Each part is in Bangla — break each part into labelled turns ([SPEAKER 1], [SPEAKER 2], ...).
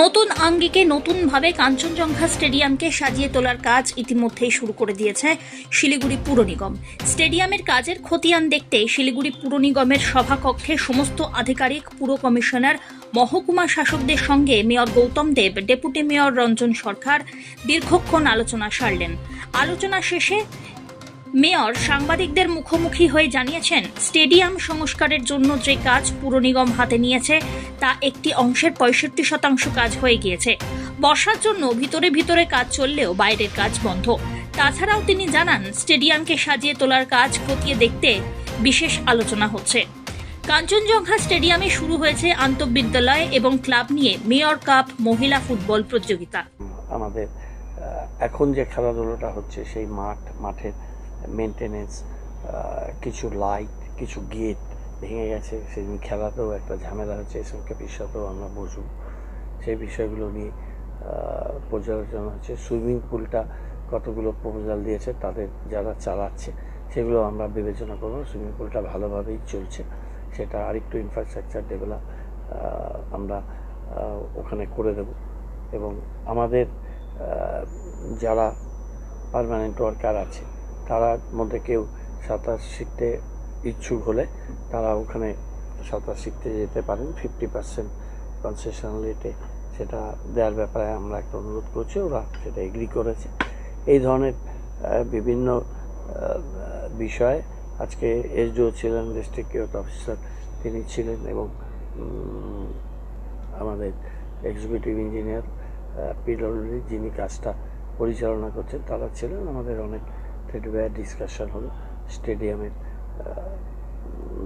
[SPEAKER 1] নতুন আঙ্গিকে নতুনভাবে কাঞ্চনজঙ্ঘা স্টেডিয়ামকে সাজিয়ে তোলার কাজ ইতিমধ্যেই শুরু করে দিয়েছে শিলিগুড়ি পুর নিগম। স্টেডিয়ামের কাজের খতিয়ান দেখতে শিলিগুড়ি পুর নিগমের সভাকক্ষে সমস্ত আধিকারিক, পুর কমিশনার, মহকুমা শাসকদের সঙ্গে mayor Gautam Deb, deputy mayor Ranjan Sarkar দীর্ঘক্ষণ আলোচনা সারলেন। আলোচনা শেষে মেয়র সাংবাদিকদের মুখোমুখি হয়ে জানিয়েছেন, স্টেডিয়াম সংস্কারের জন্য যে কাজ পুর নিগম হাতে নিয়েছে, তা একটি অংশের পঁয়ষট্টি শতাংশ কাজ হয়ে গিয়েছে। বর্ষার জন্য ভিতরে ভিতরে কাজ চললেও বাইরের কাজ বন্ধ। তাছাড়াও তিনি জানান, স্টেডিয়ামকে সাজিয়ে তোলার কাজ খতিয়ে দেখতে বিশেষ আলোচনা হচ্ছে। কাঞ্চনজঙ্ঘা স্টেডিয়ামে শুরু হয়েছে আন্তঃবিদ্যালয় এবং ক্লাব নিয়ে মেয়র কাপ মহিলা ফুটবল প্রতিযোগিতা।
[SPEAKER 2] আমাদের এখন যে খেলাধুলোটা হচ্ছে, সেই মাঠ, মাঠের মেনটেনেন্স কিছু লাইট কিছু গেট ভেঙে গেছে, সেদিন খেলাতেও একটা ঝামেলা হচ্ছে এসবকে বিষয়তেও আমরা বুঝব। সেই বিষয়গুলো নিয়ে পর্যালোচনা হচ্ছে। সুইমিং পুলটা কতগুলো প্রপোজাল দিয়েছে, তাদের যারা চালাচ্ছে, সেগুলো আমরা বিবেচনা করব। সুইমিং পুলটা ভালোভাবেই চলছে। সেটা আরেকটু ইনফ্রাস্ট্রাকচার ডেভেলপ আমরা ওখানে করে দেব। এবং আমাদের যারা পার্মানেন্ট ওয়ার্কার আছে তারার মধ্যে কেউ সাঁতার শিখতে ইচ্ছুক হলে তারা ওখানে সাঁতার শিখতে যেতে পারেন। ফিফটি পার্সেন্ট কনসেশন রেটে সেটা দেওয়ার ব্যাপারে আমরা একটা অনুরোধ করছি, ওরা সেটা এগ্রি করেছে। এই ধরনের বিভিন্ন বিষয়ে আজকে এসডিও ছিলেন ডিস্ট্রিক্ট ইউথ অফিসার তিনি ছিলেন এবং আমাদের এক্সিকিউটিভ ইঞ্জিনিয়ার পিডব্লিউডি যিনি কাজটা পরিচালনা করছেন, তারা ছিলেন। আমাদের অনেক ফিডব্যাক ডিসকাশন হলো স্টেডিয়ামের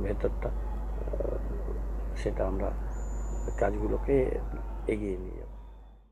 [SPEAKER 2] ভেতরটা সেটা আমরা কাজগুলোকে এগিয়ে নিয়ে যাব।